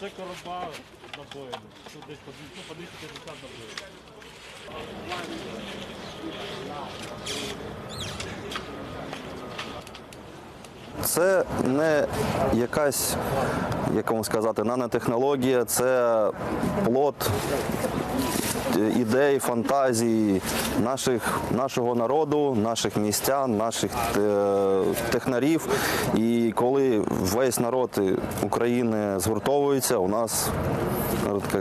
Це короба набоїв. Тут десь по 250 ну, набоїв. Це не якась, як вам сказати, нанотехнологія, це плод ідей, фантазії наших, нашого народу, наших містян, наших е, технарів. І коли весь народ України згуртовується, у нас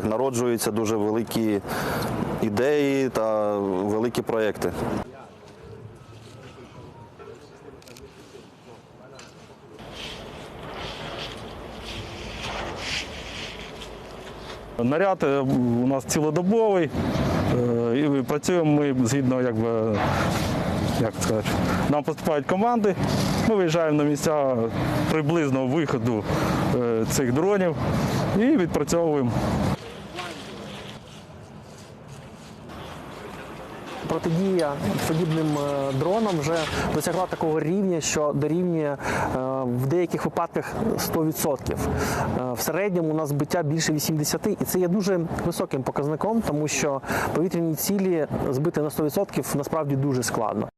народжуються дуже великі ідеї та великі проекти. Наряд е, у нас цілодобовий, е, і працюємо ми згідно, якби, як сказати, нам поступають команди, ми виїжджаємо на місця приблизно виходу е, цих дронів і відпрацьовуємо. Протидія подібним е, дронам вже досягла такого рівня, що дорівнює е, в деяких випадках 100%. Е, В середньому у нас збиття більше 80%, і це є дуже високим показником, тому що повітряні цілі збити на 100% насправді дуже складно.